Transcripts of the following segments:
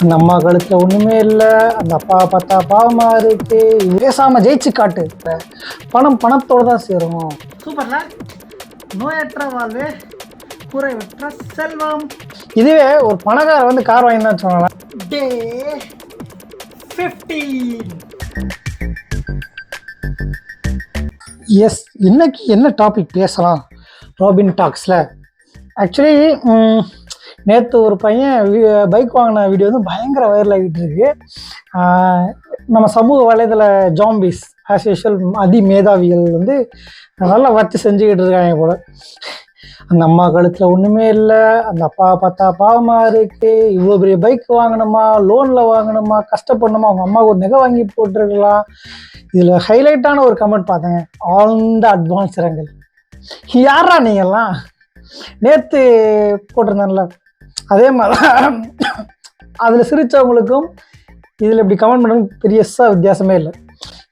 அந்த அம்மா கழுத்துல ஒண்ணுமே இல்லை. அந்த அப்பா பார்த்தா பாவமா இருக்கு. பேசாம ஜெயிச்சு காட்டு. பணம் பணத்தோட தான் சேரும். சூப்பர்ல. நோயற்ற வாழ்வே குறைவற்ற செல்வம். இதுவே ஒரு பணக்காரர் வந்து கார் வாங்கி தான் சொன்னாங்க டே ஃபிஃப்டீன் எஸ் இன்னைக்கு என்ன டாபிக் பேசலாம்? ராபின் டாக்ஸில் ஆக்சுவலி நேற்று ஒரு பையன் பைக் வாங்கின வீடியோ வந்து பயங்கர வைரல் ஆகிட்டு இருக்கு. நம்ம சமூக வலைதள ஜாம்பிஸ் ஆஸ் யூஷுவல் அதி மேதாவிகள் வந்து நல்லா வச்சு செஞ்சுக்கிட்டு இருக்காங்க போல. அந்த அம்மா கழுத்தில் ஒன்றுமே இல்லை அந்த அப்பா பார்த்தா பாவமாக இருக்கு இவ்வளோ பெரிய பைக் வாங்கணுமா லோனில் வாங்கணுமா கஷ்டப்படணுமா அவங்க அம்மாவுக்கு ஒரு நகை வாங்கி போட்டிருக்கலாம். இதில் ஹைலைட்டான ஒரு கமெண்ட் பார்த்தேங்க. ஆழ்ந்த அட்வான்ஸ் இரங்கல் யாரா நீங்கெல்லாம்? நேற்று போட்டிருந்தேன்ல அதே மாதிரி அதில் சிரித்தவங்களுக்கும் இதில் இப்படி கமெண்ட் பண்ணுறது பெரியசா வித்தியாசமே இல்லை.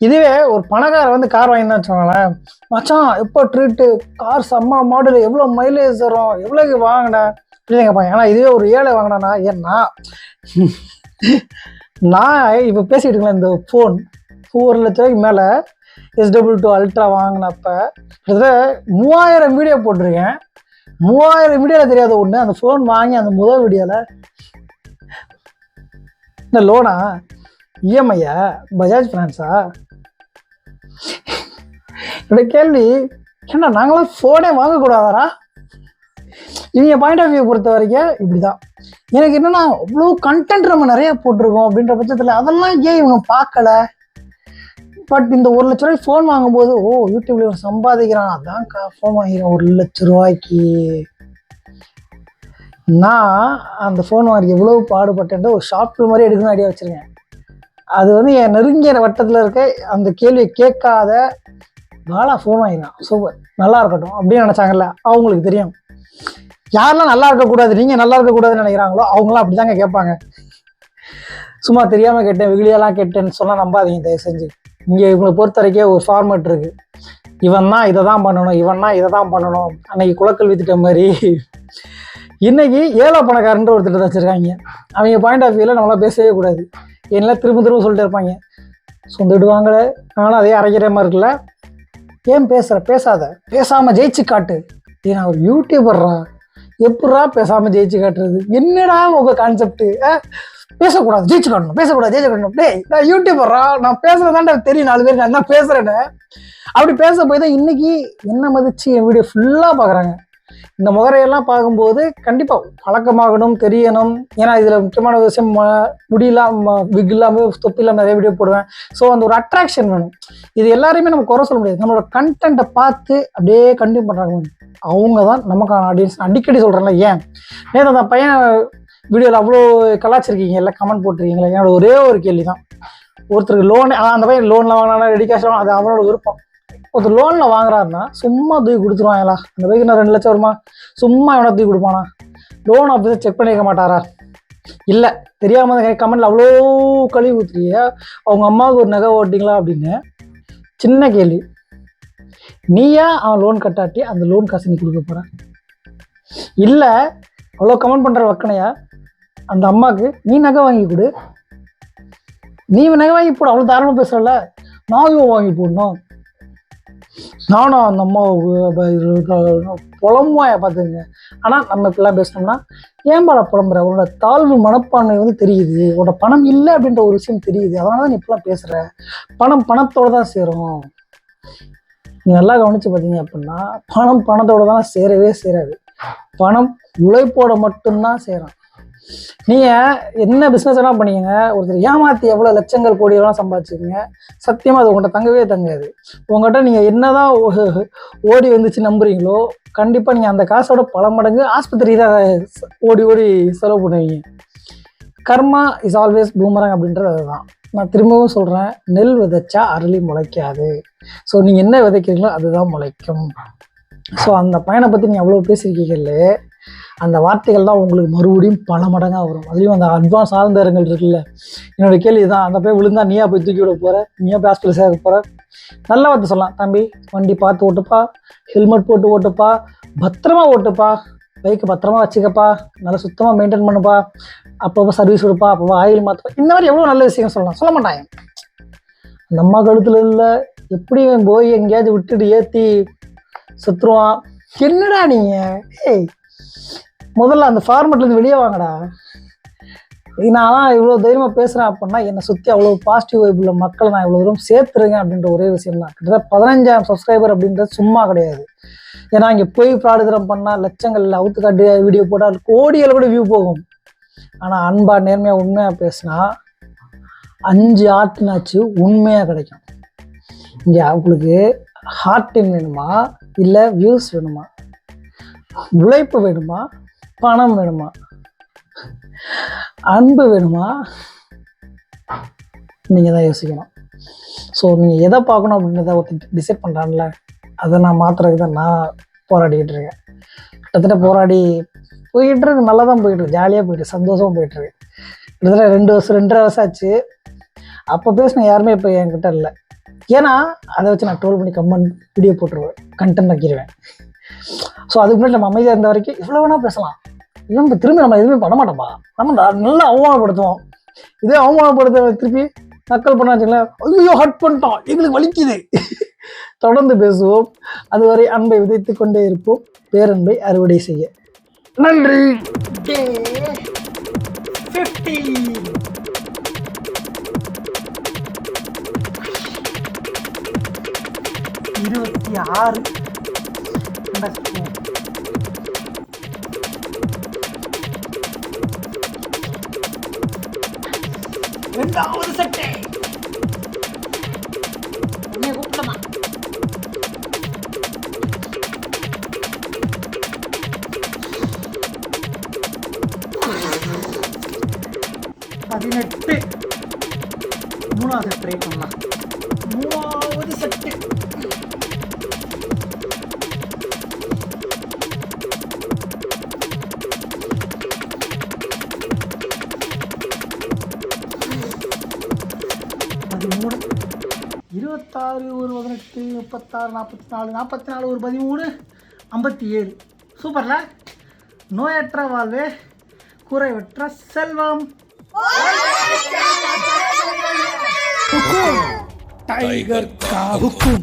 இதுவே ஒரு பணக்காரர் வந்து கார் வாங்கினா வச்சுக்கோங்களேன். மச்சான் எப்போ ட்ரீட்டு கார் செம்ம மாடல் எவ்வளோ மைலேஜ் தரும் எவ்வளோக்கு வாங்கினேன் அப்படின்னு கேட்பாங்க. ஏன்னா இதுவே ஒரு ஏழை வாங்கினானா? ஏன்னா நான் இப்போ பேசிக்கிட்டு இருக்கேன் இந்த ஃபோன் ஒரு லட்ச ரூபாய்க்கு மேலே எஸ் டபுள் டூ அல்ட்ரா வாங்கினப்ப கிட்டத்தட்ட மூவாயிரம் வீடியோ போட்டிருக்கேன். மூவாயிரம் வீடியோவில் தெரியாத ஒன்று அந்த ஃபோன் வாங்கி அந்த முதல் வீடியோவில் இந்த லோனா இஎம்ஐயா பஜாஜ் ஃபினான்ஸா என்னோட கேள்வி என்ன நாங்களாம் ஃபோனே வாங்கக்கூடாதாரா இவங்க பாயிண்ட் ஆஃப் வியூ பொறுத்த வரைக்கும் இப்படி தான் எனக்கு என்னன்னா அவ்வளோ கண்டென்ட் நம்ம நிறைய போட்டிருக்கோம் அப்படின்ற பட்சத்தில் அதெல்லாம் ஏன் இவங்க பார்க்கல? பட் இந்த ஒரு லட்ச ரூபாய்க்கு ஃபோன் வாங்கும்போது ஓ யூடியூப்ல இவன் சம்பாதிக்கிறான். அதான் ஃபோன் வாங்கிக்கிறான். ஒரு லட்ச ரூபாய்க்கு. நான் அந்த ஃபோன் வாங்கி எவ்வளோ பாடுபட்டேன் ஒரு ஷார்ட் ஃபில்ம் மாதிரி எடுக்கணும்னு ஐடியா வச்சுருக்கேன். அது வந்து என் நெருங்கிய வட்டத்தில் இருக்க அந்த கேள்வியை கேட்காத நாளாக ஃபோன் வாங்கினான் சூப்பர் நல்லா இருக்கட்டும் அப்படின்னு நினச்சாங்கல்ல அவங்களுக்கு தெரியும். யாரெல்லாம் நல்லா இருக்கக்கூடாது நீங்கள் நல்லா இருக்கக்கூடாதுன்னு நினைக்கிறாங்களோ அவங்களாம் அப்படி தாங்க கேட்பாங்க. சும்மா தெரியாமல் கேட்டேன் வெகுளியெல்லாம் கேட்டேன்னு சொன்னால் நம்பாதீங்க தயவு செஞ்சு. இங்கே இவங்களை பொறுத்த வரைக்கும் ஒரு ஃபார்மேட் இருக்குது இவன் தான் இதை தான் பண்ணணும் இவன் தான் இதை தான் பண்ணணும். அன்னைக்கு குலக்கல்வி திட்டம் மாதிரி. இன்னைக்கு ஏழை பணக்காரன்ற ஒரு திட்டத்தை வச்சுருக்காங்க. அவங்க பாயிண்ட் ஆஃப் வியூவில் நம்மளாம் பேசவே கூடாது. என்ன திரும்ப திரும்ப சொல்லிட்டு இருப்பாங்க. சொந்திடுவாங்களே நானும் அதே அரைக்கிற மாதிரி இருக்குல்ல. ஏன் பேசுகிற பேசாத. பேசாமல் ஜெயிச்சு காட்டு. ஏ நான் ஒரு யூடியூபர்ரா எப்பட்றா பேசாமல் ஜெயிச்சு காட்டுறது? என்னடா உங்கள் கான்செப்ட் பேசக்கூடாது ஜெயிச்சு காட்டணும் பேசக்கூடாது ஜெயிச்சு காட்டணும் டேய் நான் யூடியூபரா நான் பேசுறதாண்டா தெரியும் நாலு பேர் நான் என்ன பேசுறேன்னு அப்படி பேச போய் தான் இன்னைக்கு என்ன மதிச்சு என் வீடியோ ஃபுல்லாக பார்க்குறாங்க இந்த முகரையெல்லாம் பார்க்கும்போது கண்டிப்பாக பழக்கமாகணும் தெரியணும். ஏன்னா இதில் முக்கியமான ஒரு விஷயம் ம- விக் இல்லாமல் தொப்பி இல்லாமல் நிறைய வீடியோ போடுவேன். ஸோ அந்த ஒரு அட்ராக்ஷன் வேணும். இது எல்லாரையுமே நம்ம குறை சொல்ல முடியாது. நம்மளோட கண்டென்ட்டை பார்த்து அப்படியே கண்டினியூ பண்ணுறாங்க அவங்க தான் நமக்கான ஆடியன்ஸ் அடிக்கடி சொல்கிறேன்ல ஏன்? நேற்று அந்த பையன் வீடியோவில் அவ்வளோ கலாச்சிருக்கீங்கல்ல கமெண்ட் போட்டிருக்கீங்களா என்னோட ஒரே ஒரு கேள்வி தான் ஒருத்தருக்கு லோன் அந்த பையன் லோனில் வாங்கினா ரெடி கேஷ் அது அவனோட விருப்பம். ஒருத்தர் லோனில் வாங்குறாருன்னா சும்மா தூக்கி கொடுத்துருவாங்களா? அந்த பைக்கு நான் ரெண்டு லட்சம் வருமா? சும்மா எவனை தூக்கி கொடுப்பானா? லோன் ஆஃபீஸர் செக் பண்ணிக்க மாட்டாரா? இல்லை தெரியாமல் கமெண்டில் அவ்வளோ கழுவி ஊத்துறிய அவங்க அம்மாவுக்கு ஒரு நகை ஓட்டிங்களா அப்படின்னு சின்ன கேள்வி. நீயா அவன் லோன் கட்டாட்டி அந்த லோன் காசு நீ கொடுக்க போற? இல்லை அவ்வளோ கமெண்ட் பண்ணுற வக்கனையா? அந்த அம்மாவுக்கு நீ நகை வாங்கி கொடு. நீ நகை வாங்கி போடு. அவ்வளோ தாராளமாக பேசுறல நானும் வாங்கி போடணும். நானும் அந்த அம்மா புலம்புவாய பார்த்துங்க. ஆனால் நம்ம இப்படிலாம் பேசினோம்னா ஏன் பல புலம்புற? உன்னோட தாழ்வு மனப்பான்மை வந்து தெரியுது. உன்னோட பணம் இல்லை அப்படின்ற ஒரு விஷயம் தெரியுது. அதனால தான் நீ இப்படிலாம் பேசுகிற பணம் பணத்தோட தான் சேரும். நீ நல்லா கவனிச்சு பார்த்தீங்க அப்படின்னா பணம் பணத்தோடு தான் சேரவே சேராது. பணம் உழைப்போட மட்டும்தான் சேரும். நீங்கள் என்ன பிஸ்னஸ் வேணால் பண்ணிக்கங்க. ஒருத்தர் ஏமாற்றி எவ்வளோ லட்சங்கள் கோடி எல்லாம் சத்தியமாக அது உங்கள்கிட்ட தங்கவே தங்காது. உங்கள்கிட்ட நீங்கள் என்னதான் தான் ஓடி வந்துச்சு நம்புறீங்களோ கண்டிப்பாக நீங்கள் அந்த காசோட பல மடங்கு ஆஸ்பத்திரி தான் ஓடி ஓடி செலவு பண்ணுவீங்க. கர்மா இஸ் ஆல்வேஸ் பூமரங் அப்படின்றது அதுதான். நான் திரும்பவும் சொல்கிறேன் நெல் விதைச்சா அரளி முளைக்காது. ஸோ நீங்கள் என்ன விதைக்கிறீங்களோ அதுதான் முளைக்கும். ஸோ அந்த பையனை பற்றி நீங்கள் அவ்வளோ பேசியிருக்கீங்களே அந்த வார்த்தைகள் தான் உங்களுக்கு மறுபடியும் பல மடங்காக வரும். அதுலேயும் அந்த அட்வான்ஸ் ஆழ்ந்தரங்கள் இருக்குல்ல? என்னோட கேள்வி தான் அந்த போய் விழுந்தா நீயா போய் தூக்கி விட போகிற நீயா போய் ஹாஸ்பிட்டல் சேர்க்க போகிற நல்ல வார்த்தை சொல்லலாம். தம்பி வண்டி பார்த்து ஓட்டுப்பா. ஹெல்மெட் போட்டு ஓட்டுப்பா. பத்திரமா ஓட்டுப்பா. பைக்கை பத்திரமா வச்சுக்கப்பா. நல்லா சுத்தமாக மெயின்டைன் பண்ணுப்பா. அப்பப்போ சர்வீஸ் கொடுப்பா. அப்பப்போ ஆயில் மாற்றப்பா இந்த மாதிரி எவ்வளோ நல்ல விஷயம் சொல்லலாம். சொல்ல மாட்டாங்க. அந்த அம்மா கழுத்தில் இல்லை. எப்படி போய் எங்கேயாவது விட்டுட்டு ஏற்றி சுற்றுவான் என்னடா நீங்கள் ஏய் முதல்ல அந்த ஃபார்மெட்லேருந்து வெளியே வாங்கடா. இது நான் தான் இவ்வளோ தைரியமாக பேசுகிறேன் அப்படின்னா என்னை சுற்றி அவ்வளோ பாசிட்டிவ் வைப் உள்ள மக்களை நான் இவ்வளோ தூரம் சேர்த்துருங்க அப்படின்ற ஒரே விஷயம் தான். கிட்டத்தட்ட பதினஞ்சாயிரம் சப்ஸ்கிரைபர் அப்படின்றது சும்மா கிடையாது. ஏன்னா இங்கே போய் பிராடுதரம் பண்ணால் லட்சங்கள் அவுத்து காட்டு வீடியோ போட்டால் கோடிகள் கூட வியூ போகும். ஆனால் அன்பா நேர்மையாக உண்மையாக பேசினா அஞ்சு ஆட்டுனாச்சு உண்மையாக கிடைக்கும். இங்கே அவங்களுக்கு ஹார்ட் டைம் வேணுமா? இல்லை வியூஸ் வேணுமா? உழைப்பு வேணுமா? பணம் வேணுமா? அன்பு வேணுமா? நீங்கள் தான் யோசிக்கணும். ஸோ நீங்கள் எதை பார்க்கணும் அப்படின்றத ஒருத்தர் டிசைட் பண்ணுறான்ல அதை நான் மாற்றுறதுக்கு தான் நான் போராடிக்கிட்டு இருக்கேன். கிட்டத்தட்ட போராடி போயிட்டு இருக்கு நல்லா தான் போயிட்டு ஜாலியாக போயிட்டு சந்தோஷமாக சந்தோஷமா போயிட்டு இருக்கு. கிட்டத்தட்ட ரெண்டு வருஷம் ரெண்டரை வருஷம் ஆச்சு. அப்போ பேசின யாருமே இப்போ என்கிட்ட இல்லை. ஏன்னா அதை வச்சு நான் ட்ரோல் பண்ணி கம்மன் வீடியோ போட்டுருவேன் கண்டென்ட் வைக்கிடுவேன் ஸோ அதுக்கு முன்னாடி நம்ம அமைதியாக இருந்த வரைக்கும் இவ்வளோ வேணால் பேசலாம். இவன் இப்ப திரும்பி நம்ம எதுவுமே பண்ண மாட்டோம்ப்பா நம்ம நல்லா அவமானப்படுத்துவோம். இதே அவமானப்படுத்த திருப்பி நக்கல் பண்ணா வச்சுங்களேன் ஐயோ ஹட் பண்ணிட்டோம். எங்களுக்கு வலிக்குது. தொடர்ந்து பேசுவோம். அதுவரை அன்பை விதைத்து கொண்டே இருப்போம். பேரன்பை அறுவடை செய்ய. நன்றி. இருபத்தி ஆறு. ரெண்டாவது சட்டை. உன்னை கூப்பிடமா பதினெட்டு. மூணாவது ட்ரை பண்ணலாம். மூணாவது செட்டு. இருபத்தாறு ஒரு பதினெட்டு முப்பத்தாறு நாற்பத்தி நாலு நாற்பத்தி நாலு ஒரு பதிமூணு ஐம்பத்தி ஏழு சூப்பர்ல? நோயற்ற வாழ்வு குறைவற்ற செல்வம். டைகர் காவுக்கும்